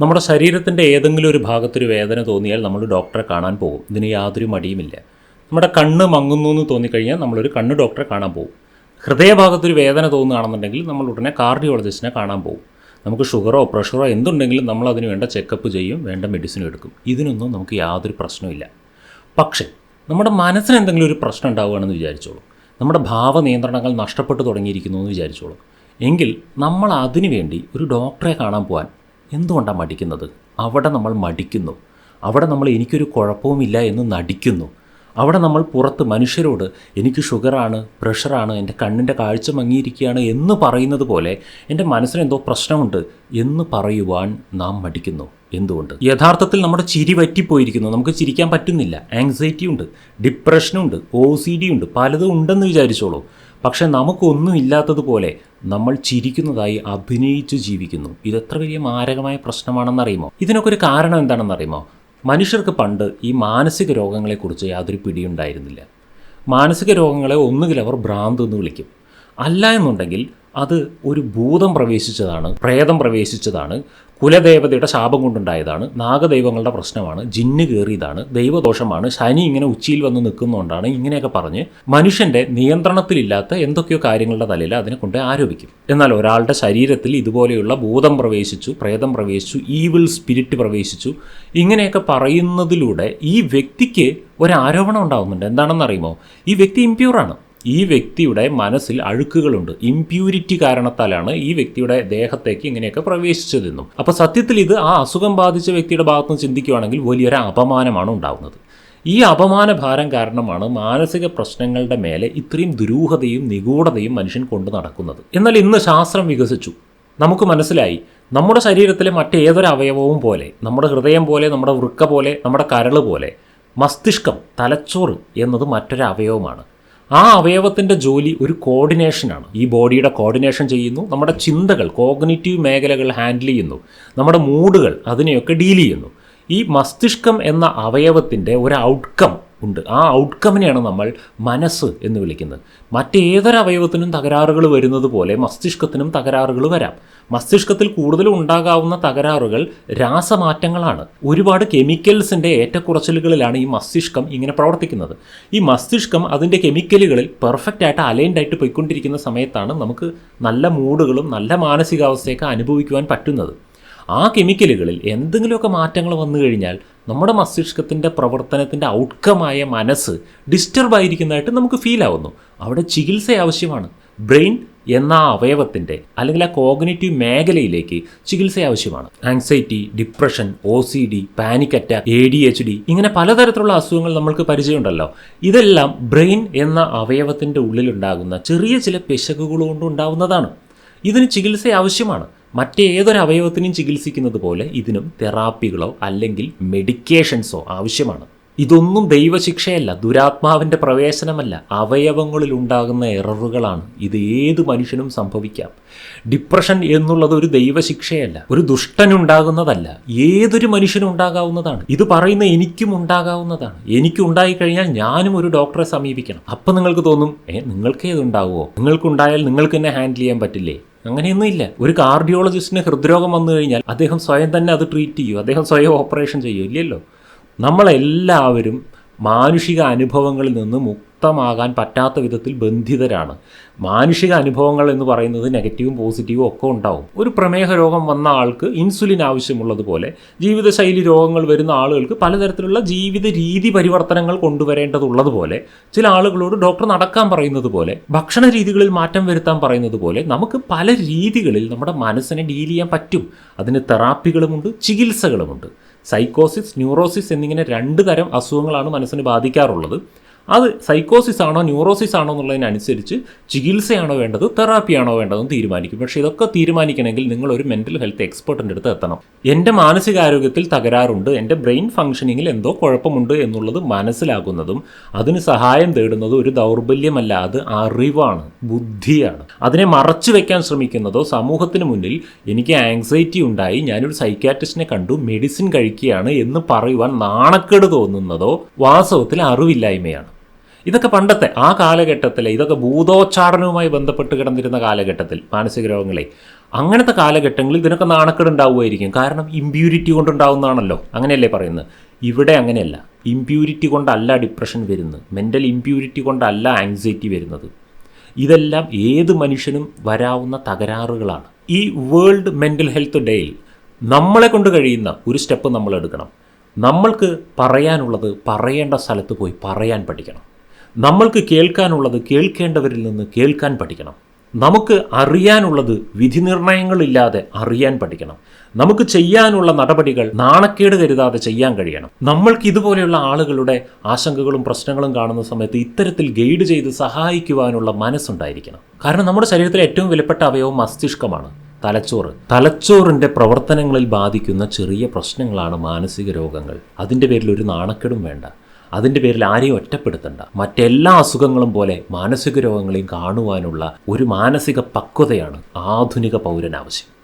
നമ്മുടെ ശരീരത്തിന്റെ ഏതെങ്കിലും ഒരു ഭാഗത്തൊരു വേദന തോന്നിയാൽ നമ്മൾ ഡോക്ടറെ കാണാൻ പോകും. ഇതിന് യാതൊരു മടിയുമില്ല. നമ്മുടെ കണ്ണ് മങ്ങുന്നു എന്ന് തോന്നിക്കഴിഞ്ഞാൽ നമ്മളൊരു കണ്ണ് ഡോക്ടറെ കാണാൻ പോകും. ഹൃദയഭാഗത്തൊരു വേദന തോന്നുകയാണെന്നുണ്ടെങ്കിൽ നമ്മൾ ഉടനെ കാർഡിയോളജിസ്റ്റിനെ കാണാൻ പോകും. നമുക്ക് ഷുഗറോ പ്രഷറോ എന്തുണ്ടെങ്കിലും നമ്മൾ അതിന് വേണ്ട ചെക്കപ്പ് ചെയ്യും വേണ്ട മെഡിസിനും എടുക്കും. ഇതിനൊന്നും നമുക്ക് യാതൊരു പ്രശ്നമില്ല പക്ഷേ നമ്മുടെ മനസ്സിന് എന്തെങ്കിലും ഒരു പ്രശ്നം ഉണ്ടാവുകയാണെന്ന് വിചാരിച്ചോളൂ. നമ്മുടെ ഭാവ നിയന്ത്രണങ്ങൾ നഷ്ടപ്പെട്ടു തുടങ്ങിയിരിക്കുന്നു എന്ന് വിചാരിച്ചോളൂ. എങ്കിൽ നമ്മൾ അതിനുവേണ്ടി ഒരു ഡോക്ടറെ കാണാൻ പോകാൻ എന്തുകൊണ്ടാണ് മടിക്കുന്നത്? അവിടെ നമ്മൾ മടിക്കുന്നു. അവിടെ നമ്മൾ എനിക്കൊരു കുഴപ്പവുമില്ല എന്ന് നടിക്കുന്നു. അവിടെ നമ്മൾ പുറത്ത് മനുഷ്യരോട് എനിക്ക് ഷുഗറാണ് പ്രഷറാണ് എന്റെ കണ്ണിന്റെ കാഴ്ച മങ്ങിയിരിക്കുകയാണ് എന്ന് പറയുന്നത് പോലെ എന്റെ മനസ്സിന് എന്തോ പ്രശ്നമുണ്ട് എന്ന് പറയുവാൻ നാം മടിക്കുന്നു. എന്തുകൊണ്ട്? യഥാർത്ഥത്തിൽ നമ്മുടെ ചിരി വറ്റിപ്പോയിരിക്കുന്നു. നമുക്ക് ചിരിക്കാൻ പറ്റുന്നില്ല. ആങ്സൈറ്റി ഉണ്ട് ഡിപ്രഷനുണ്ട് ഒ സി ഡി ഉണ്ട് പലതും ഉണ്ടെന്ന് വിചാരിച്ചോളൂ. പക്ഷെ നമുക്കൊന്നും ഇല്ലാത്തതുപോലെ നമ്മൾ ചിരിക്കുന്നതായി അഭിനയിച്ച് ജീവിക്കുന്നു. ഇതെത്ര വലിയ മാരകമായ പ്രശ്നമാണെന്നറിയുമോ? ഇതിനൊക്കെ ഒരു കാരണം എന്താണെന്നറിയുമോ? മനുഷ്യർക്ക് പണ്ട് ഈ മാനസിക രോഗങ്ങളെക്കുറിച്ച് യാതൊരു പിടിയുണ്ടായിരുന്നില്ല. മാനസിക രോഗങ്ങളെ ഒന്നുകിൽ അവർ ഭ്രാന്ത് എന്ന് വിളിക്കും. അല്ല എന്നുണ്ടെങ്കിൽ അത് ഒരു ഭൂതം പ്രവേശിച്ചതാണ് പ്രേതം പ്രവേശിച്ചതാണ് കുലദേവതയുടെ ശാപം കൊണ്ടുണ്ടായതാണ് നാഗദൈവങ്ങളുടെ പ്രശ്നമാണ് ജിന്ന് കയറിയതാണ് ദൈവദോഷമാണ് ശനി ഇങ്ങനെ ഉച്ചിയിൽ വന്ന് നിൽക്കുന്നതുകൊണ്ടാണ് ഇങ്ങനെയൊക്കെ പറഞ്ഞ് മനുഷ്യന്റെ നിയന്ത്രണത്തിലില്ലാത്ത എന്തൊക്കെയോ കാര്യങ്ങളുടെ തലയിൽ അതിനെ കൊണ്ട് ആരോപിക്കും. എന്നാൽ ഒരാളുടെ ശരീരത്തിൽ ഇതുപോലെയുള്ള ഭൂതം പ്രവേശിച്ചു പ്രേതം പ്രവേശിച്ചു ഈവിൾ സ്പിരിറ്റ് പ്രവേശിച്ചു ഇങ്ങനെയൊക്കെ പറയുന്നതിലൂടെ ഈ വ്യക്തിക്ക് ഒരു ആരോപണം ഉണ്ടാകുന്നുണ്ട് എന്താണെന്നറിയുമോ? ഈ വ്യക്തി ഇമ്പ്യൂറാണ് ഈ വ്യക്തിയുടെ മനസ്സിൽ അഴുക്കുകളുണ്ട്. ഇംപ്യൂരിറ്റി കാരണത്താലാണ് ഈ വ്യക്തിയുടെ ദേഹത്തേക്ക് ഇങ്ങനെയൊക്കെ പ്രവേശിച്ചതെന്നും അപ്പോൾ സത്യത്തിൽ ഇത് ആ അസുഖം ബാധിച്ച വ്യക്തിയുടെ ഭാഗത്തുനിന്ന് ചിന്തിക്കുകയാണെങ്കിൽ വലിയൊരു അപമാനമാണ് ഉണ്ടാകുന്നത് ഈ അപമാന ഭാരം കാരണമാണ് മാനസിക പ്രശ്നങ്ങളുടെ മേലെ ഇത്രയും ദുരൂഹതയും നിഗൂഢതയും മനുഷ്യൻ കൊണ്ടു നടക്കുന്നത്. എന്നാൽ ഇന്ന് ശാസ്ത്രം വികസിച്ചു. നമുക്ക് മനസ്സിലായി നമ്മുടെ ശരീരത്തിലെ മറ്റേതൊരു അവയവവും പോലെ നമ്മുടെ ഹൃദയം പോലെ നമ്മുടെ വൃക്ക പോലെ നമ്മുടെ കരൾ പോലെ മസ്തിഷ്കം തലച്ചോറ് എന്നത് മറ്റൊരു അവയവമാണ്. ആ അവയവത്തിന്റെ ജോലി ഒരു കോർഡിനേഷനാണ് ഈ ബോഡിയുടെ കോർഡിനേഷൻ ചെയ്യുന്നു. നമ്മുടെ ചിന്തകൾ കോഗ്നിറ്റീവ് മേഖലകൾ ഹാൻഡിൽ ചെയ്യുന്നു. നമ്മുടെ മൂഡുകൾ അതിനെയൊക്കെ ഡീൽ ചെയ്യുന്നു. ഈ മസ്തിഷ്കം എന്ന അവയവത്തിന്റെ ഒരു ഔട്ട്കം ഉണ്ട്. ആ ഔട്ട്കമ്മിനെയാണ് നമ്മൾ മനസ്സ് എന്ന് വിളിക്കുന്നത്. മറ്റേതൊരവയവത്തിനും തകരാറുകൾ വരുന്നത് പോലെ മസ്തിഷ്കത്തിനും തകരാറുകൾ വരാം. മസ്തിഷ്കത്തിൽ കൂടുതലും ഉണ്ടാകാവുന്ന തകരാറുകൾ രാസമാറ്റങ്ങളാണ്. ഒരുപാട് കെമിക്കൽസിന്റെ ഏറ്റക്കുറച്ചിലുകളിലാണ് ഈ മസ്തിഷ്കം ഇങ്ങനെ പ്രവർത്തിക്കുന്നത്. ഈ മസ്തിഷ്കം അതിന്റെ കെമിക്കലുകളിൽ പെർഫെക്റ്റ് ആയിട്ട് അലൈൻഡ് ആയിട്ട് പോയിക്കൊണ്ടിരിക്കുന്ന സമയത്താണ് നമുക്ക് നല്ല മൂഡുകളും നല്ല മാനസികാവസ്ഥയൊക്കെ അനുഭവിക്കുവാൻ പറ്റുന്നത്. ആ കെമിക്കലുകളിൽ എന്തെങ്കിലുമൊക്കെ മാറ്റങ്ങൾ വന്നു കഴിഞ്ഞാൽ നമ്മുടെ മസ്തിഷ്കത്തിന്റെ പ്രവർത്തനത്തിന്റെ ഔട്ട്കമായ മനസ്സ് ഡിസ്റ്റർബ് ആയിരിക്കുന്നതായിട്ട് നമുക്ക് ഫീൽ ആവുന്നു. അവിടെ ചികിത്സ ആവശ്യമാണ്. ബ്രെയിൻ എന്ന ആ അവയവത്തിന്റെ അല്ലെങ്കിൽ ആ കോഗ്നേറ്റീവ് മേഖലയിലേക്ക് ചികിത്സ ആവശ്യമാണ്. Anxiety depression O C D panic attack A D H D ഇങ്ങനെ പലതരത്തിലുള്ള അസുഖങ്ങൾ നമ്മൾക്ക് പരിചയമുണ്ടല്ലോ. ഇതെല്ലാം ബ്രെയിൻ എന്ന അവയവത്തിന്റെ ഉള്ളിലുണ്ടാകുന്ന ചെറിയ ചില പിശകുകൾ കൊണ്ട് ഇതിന് ചികിത്സ ആവശ്യമാണ്. മറ്റേതൊരു അവയവത്തിനും ചികിത്സിക്കുന്നത് പോലെ ഇതിനും തെറാപ്പികളോ അല്ലെങ്കിൽ മെഡിക്കേഷൻസോ ആവശ്യമാണ്. ഇതൊന്നും ദൈവശിക്ഷയല്ല ദുരാത്മാവിന്റെ പ്രവേശനമല്ല. അവയവങ്ങളിൽ ഉണ്ടാകുന്ന എററുകളാണ്. ഇത് ഏത് മനുഷ്യനും സംഭവിക്കാം. ഡിപ്രഷൻ എന്നുള്ളത് ഒരു ദൈവശിക്ഷയല്ല ഒരു ദുഷ്ടനുണ്ടാകുന്നതല്ല. ഏതൊരു മനുഷ്യനും ഉണ്ടാകാവുന്നതാണ്. ഇത് പറയുന്ന എനിക്കും ഉണ്ടാകാവുന്നതാണ്. എനിക്ക് ഉണ്ടായിക്കഴിഞ്ഞാൽ ഞാനും ഒരു ഡോക്ടറെ സമീപിക്കണം. അപ്പം നിങ്ങൾക്ക് തോന്നും ഏ നിങ്ങൾക്കേ നിങ്ങൾക്കുണ്ടായാൽ നിങ്ങൾക്ക് തന്നെ ഹാൻഡിൽ ചെയ്യാൻ പറ്റില്ലേ? അങ്ങനെയൊന്നുമില്ല ഒരു കാർഡിയോളജിസ്റ്റിന് ഹൃദ്രോഗം വന്നു കഴിഞ്ഞാൽ അദ്ദേഹം സ്വയം തന്നെ അത് ട്രീറ്റ് ചെയ്യും. അദ്ദേഹം സ്വയം ഓപ്പറേഷൻ ചെയ്യും. ഇല്ലല്ലോ. നമ്മളെല്ലാവരും മാനുഷിക അനുഭവങ്ങളിൽ നിന്ന് മുക്തമാകാൻ പറ്റാത്ത വിധത്തിൽ ബന്ധിതരാണ്. മാനുഷിക അനുഭവങ്ങൾ എന്ന് പറയുന്നത് നെഗറ്റീവും പോസിറ്റീവും ഒക്കെ ഉണ്ടാവും. ഒരു പ്രമേഹ രോഗം വന്ന ആൾക്ക് ഇൻസുലിൻ ആവശ്യമുള്ളതുപോലെ ജീവിതശൈലി രോഗങ്ങൾ വരുന്ന ആളുകൾക്ക് പലതരത്തിലുള്ള ജീവിത രീതി പരിവർത്തനങ്ങൾ കൊണ്ടുവരേണ്ടതുള്ളതുപോലെ ചില ആളുകളോട് ഡോക്ടർ നടക്കാൻ പറയുന്നത് പോലെ ഭക്ഷണ രീതികളിൽ മാറ്റം വരുത്താൻ പറയുന്നത് പോലെ നമുക്ക് പല രീതികളിൽ നമ്മുടെ മനസ്സിനെ ഡീൽ ചെയ്യാൻ പറ്റും. അതിന് തെറാപ്പികളുമുണ്ട് ചികിത്സകളുമുണ്ട്. സൈക്കോസിസ് ന്യൂറോസിസ് എന്നിങ്ങനെ രണ്ട് തരം അസുഖങ്ങളാണ് മനസ്സിന് ബാധിക്കാറുള്ളത്. അത് സൈക്കോസിസ് ആണോ ന്യൂറോസിസ് ആണോ എന്നുള്ളതിനനുസരിച്ച് ചികിത്സയാണോ വേണ്ടത് തെറാപ്പിയാണോ വേണ്ടതെന്ന് തീരുമാനിക്കും. പക്ഷേ ഇതൊക്കെ തീരുമാനിക്കണമെങ്കിൽ നിങ്ങൾ ഒരു മെന്റൽ ഹെൽത്ത് എക്സ്പെർട്ടിന്റെ അടുത്ത് എത്തണം. എന്റെ മാനസികാരോഗ്യത്തിൽ തകരാറുണ്ട് എന്റെ ബ്രെയിൻ ഫംഗ്ഷനിങ്ങിൽ എന്തോ കുഴപ്പമുണ്ട് എന്നുള്ളത് മനസ്സിലാകുന്നതും അതിന് സഹായം തേടുന്നതും ഒരു ദൗർബല്യമല്ല അത് അറിവാണ് ബുദ്ധിയാണ്. അതിനെ മറച്ചു വെക്കാൻ ശ്രമിക്കുന്നതോ സമൂഹത്തിന് മുന്നിൽ എനിക്ക് ആങ്സൈറ്റി ഉണ്ടായി ഞാനൊരു സൈക്കാട്രിസ്റ്റിനെ കണ്ടു മെഡിസിൻ കഴിക്കുകയാണ് എന്ന് പറയുവാൻ നാണക്കേട് തോന്നുന്നതോ വാസ്തവത്തിൽ അറിവില്ലായ്മയാണ്. ഇതൊക്കെ പണ്ടത്തെ ആ കാലഘട്ടത്തിലെ ഇതൊക്കെ ഭൂതോച്ചാടനവുമായി ബന്ധപ്പെട്ട് കിടന്നിരുന്ന കാലഘട്ടത്തിൽ മാനസിക രോഗങ്ങളെ. അങ്ങനത്തെ കാലഘട്ടങ്ങളിൽ ഇതിനൊക്കെ നാണക്കേട് ഉണ്ടാവുമായിരിക്കും കാരണം ഇമ്പ്യൂരിറ്റി കൊണ്ടുണ്ടാവുന്നതാണല്ലോ. അങ്ങനെയല്ലേ പറയുന്നത്? ഇവിടെ അങ്ങനെയല്ല. ഇമ്പ്യൂരിറ്റി കൊണ്ടല്ല ഡിപ്രഷൻ വരുന്നത്. മെന്റൽ ഇമ്പ്യൂരിറ്റി കൊണ്ടല്ല ആങ്സൈറ്റി വരുന്നത്. ഇതെല്ലാം ഏത് മനുഷ്യനും വരാവുന്ന തകരാറുകളാണ്. ഈ വേൾഡ് മെന്റൽ ഹെൽത്ത് ഡേയിൽ നമ്മളെ കൊണ്ട് കഴിയുന്ന ഒരു സ്റ്റെപ്പ് നമ്മൾ എടുക്കണം നമ്മൾക്ക് പറയാനുള്ളത് പറയേണ്ട സ്ഥലത്ത് പോയി പറയാൻ പഠിക്കണം. നമ്മൾക്ക് കേൾക്കാനുള്ളത് കേൾക്കേണ്ടവരിൽ നിന്ന് കേൾക്കാൻ പഠിക്കണം. നമുക്ക് അറിയാനുള്ളത് വിധി വിധിനിർണയങ്ങളില്ലാതെ അറിയാൻ പഠിക്കണം. നമുക്ക് ചെയ്യാനുള്ള നടപടികൾ നാണക്കേട് കരുതാതെ ചെയ്യാൻ കഴിയണം. നമ്മൾക്ക് ഇതുപോലെയുള്ള ആളുകളുടെ ആശങ്കകളും പ്രശ്നങ്ങളും കാണുന്ന സമയത്ത് ഇത്തരത്തിൽ ഗൈഡ് ചെയ്ത് സഹായിക്കുവാനുള്ള മനസ്സുണ്ടായിരിക്കണം. കാരണം നമ്മുടെ ശരീരത്തിലെ ഏറ്റവും വിലപ്പെട്ട അവയവം മസ്തിഷ്കമാണ്. തലച്ചോറ്. തലച്ചോറിന്റെ പ്രവർത്തനങ്ങളിൽ ബാധിക്കുന്ന ചെറിയ പ്രശ്നങ്ങളാണ് മാനസിക രോഗങ്ങൾ. അതിന്റെ പേരിൽ ഒരു നാണക്കേടും വേണ്ട. അതിന്റെ പേരിൽ ആരെയും ഒറ്റപ്പെടുത്തണ്ട. മറ്റെല്ലാ അസുഖങ്ങളും പോലെ മാനസിക രോഗങ്ങളെയും കാണുവാനുള്ള ഒരു മാനസിക പക്വതയാണ് ആധുനിക പൗരനാവശ്യം.